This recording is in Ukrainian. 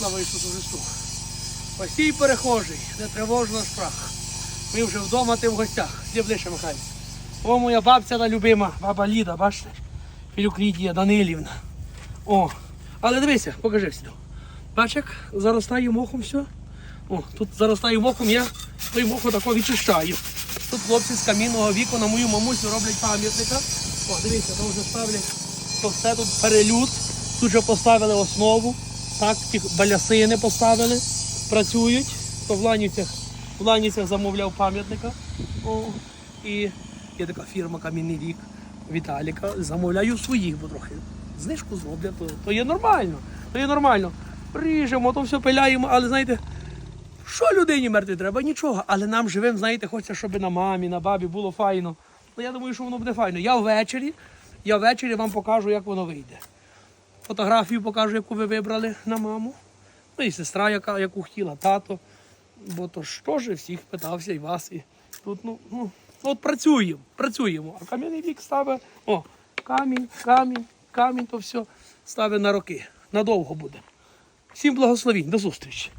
Слава Ісусу Христу. Постій перехожий, не тривожно страх. Ми вже вдома, ти в гостях. Де ближче, Михайло. О, моя бабця та любима, баба Ліда, бачите? Філюк Лідія Данилівна. О, але дивися, покажи всі. Бач, як заростає мохом все. О, тут заростає мохом, я той мох отако відчищаю. Тут хлопці з камінного віку на мою мамусю роблять пам'ятника. О, дивіться, там вже ставлять, то все тут перелют. Тут вже поставили основу. Так, ті балясини поставили, працюють. То в Ланівцях, в Ланівцях замовляв пам'ятника. О, і є така фірма Камінний вік Віталіка. Замовляю своїх, бо трохи знижку зроблять, то, то є нормально. То є нормально. Ріжемо, то все пиляємо, але знаєте, що людині мертвій треба? Нічого. Але нам живим, знаєте, хочеться, щоб на мамі, на бабі було файно. Ну я думаю, що воно буде файно. Я ввечері, я ввечері вам покажу, як воно вийде. Фотографію покажу, яку ви вибрали на маму. Ну і сестра, яка, яку хотіла, тато. Бо то ж всіх питався і вас. І тут, ну, ну, от працюємо, працюємо. А кам'яний вік ставить, о, камінь, камінь, камінь, то все ставить на роки. Надовго буде. Всім благословінь, до зустрічі.